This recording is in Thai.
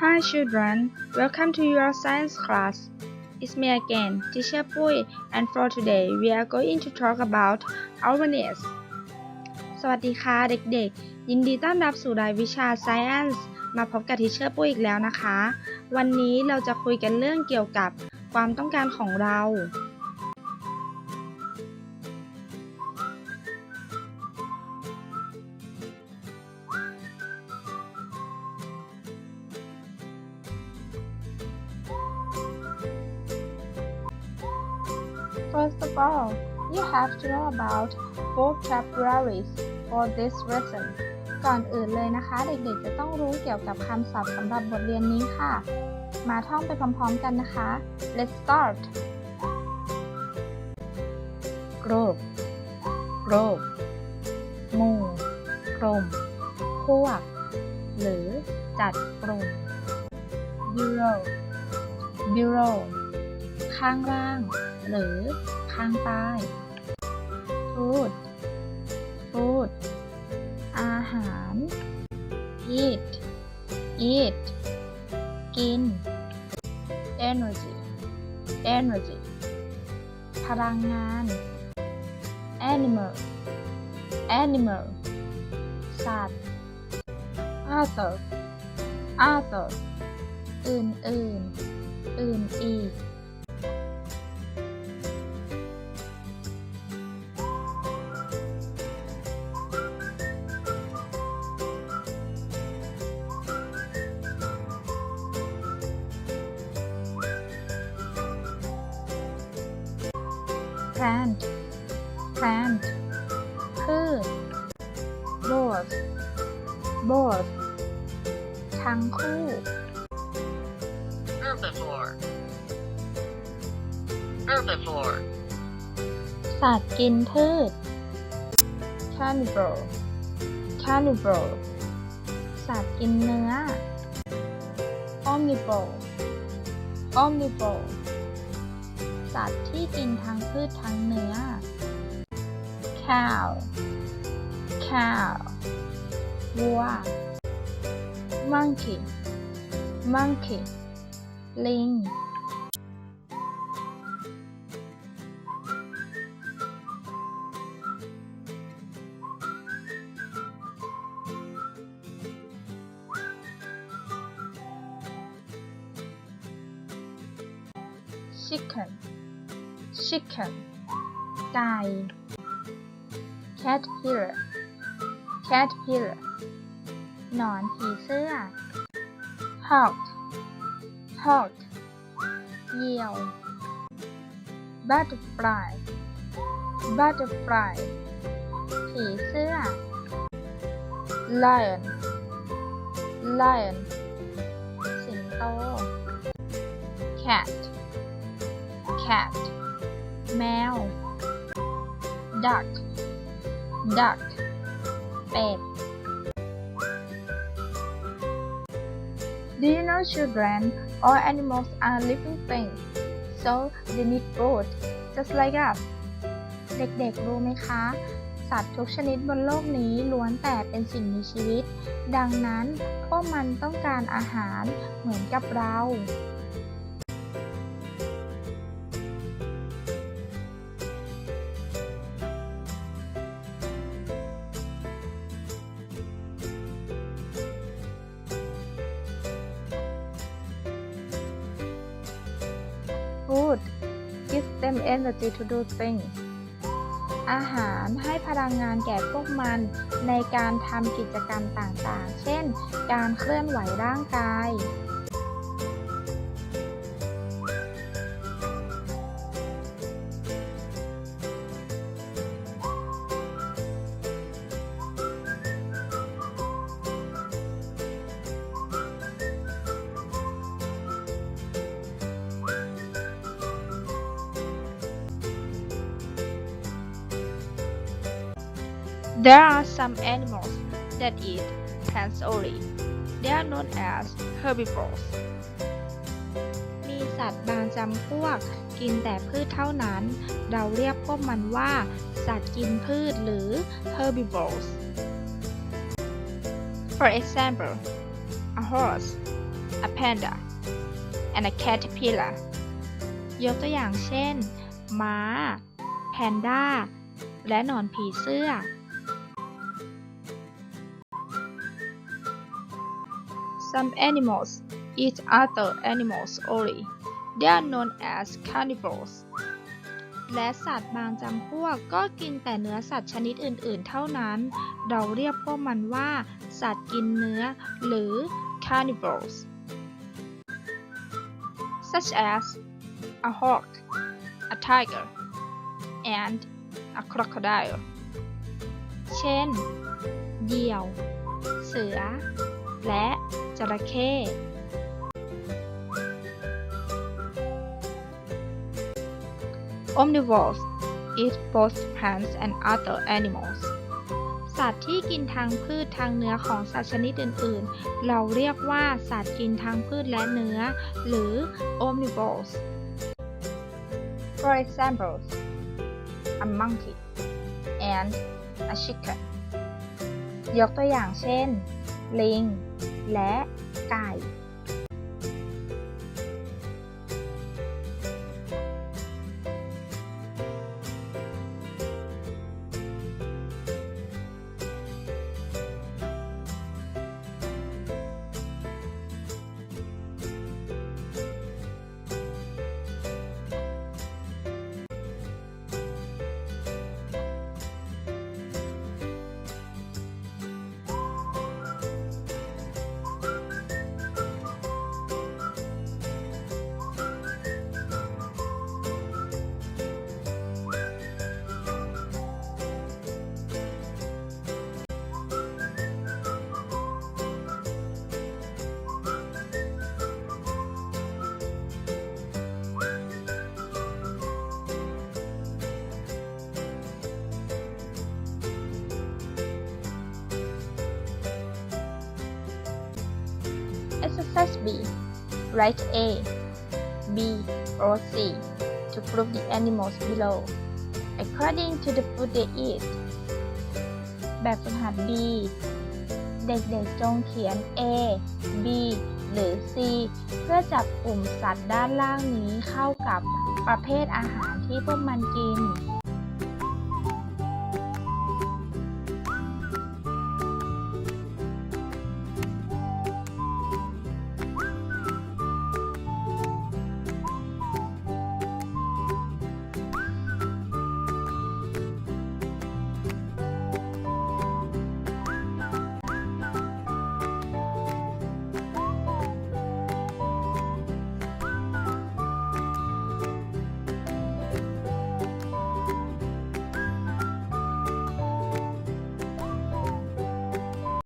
Hi children, welcome to your science class. It's me again, Teacher Pui, and for today we are going to talk about awareness. สวัสดีค่ะเด็กๆ ยินดีต้อนรับสู่รายวิชา Science มาพบกับทีเชอร์ปุ้ยอีกแล้วนะคะ วันนี้เราจะคุยกันเรื่องเกี่ยวกับความต้องการของเรา First of all, you have to know about vocabularies for this lesson. ก่อนอื่นเลยนะคะ เด็กๆ จะต้องรู้เกี่ยวกับคำศัพท์สำหรับบทเรียนนี้ค่ะ มาท่องไปพร้อมๆกันนะคะ Let's start group group หมู่กลุ่มพวก หรือจัดกลุ่ม bureau bureau ข้างล่าง หรือข้างใต้ food food อาหาร eat eat กิน energy energy พลังงาน animal animal สัตว์ other other อื่นอื่นๆอื่นอีก plant plant พืช both both ทั้งคู่ herbivore herbivore สัตว์กินพืช carnivore carnivore สัตว์กินเนื้อ omnivore omnivore สัตว์ที่กินทั้งพืชทั้งเนื้อ cow cow วัว monkey monkey ลิง chicken chicken ไก่ caterpillar caterpillar หนอนผีเสื้อ hawk hawk เหยี่ยว butterfly butterfly ผีเสื้อ lion lion สิงโต cat cat แมว duck duck เป็ด Do you know children all animals are living things so they need food just like us เด็กๆ รู้ไหมคะ สัตว์ทุกชนิดบนโลกนี้ล้วนแต่เป็นสิ่งมีชีวิต ดังนั้นพวกมันต้องการอาหารเหมือนกับเรา Food gives them energy to do things อาหารให้พลังงานแก่พวกมันในการทำกิจกรรมต่างๆ เช่น การเคลื่อนไหวร่างกาย There are some animals that eat plants only. They are known as herbivores. มีสัตว์บางจำพวกกินแต่พืชเท่านั้น เราเรียกพวกมันว่า สัตว์กินพืชหรือ herbivores. For example, a horse a panda and a caterpillar ยกตัวอย่างเช่น ม้า แพนด้า และหนอนผีเสื้อ Some animals eat other animals only. They are known as carnivores. และสัตว์บางจำพวกก็กินแต่เนื้อสัตว์ชนิดอื่น ๆ เท่านั้น เราเรียกพวกมันว่า สัตว์กินเนื้อ หรือ carnivores such as a hawk a tiger and a crocodile เช่น เหยี่ยว เสือ และ จระเข้ Omnivores eat both plants and other animals สัตว์ที่กินทางพืชทางเนื้อของสัตว์ชนิดอื่น ๆ เราเรียกว่าสัตว์กินทางพืชและเนื้อ หรือ omnivores For example a monkey and a chicken ยกตัวอย่างเช่น ลิง และไก่ B. Write A, B, or C to group the animals below according to the food they eat. แบบฝึกหัด B เด็กๆจงเขียน A B หรือ C เพื่อจับกลุ่มสัตว์ด้านล่างนี้เข้ากับประเภทอาหารที่พวกมันกิน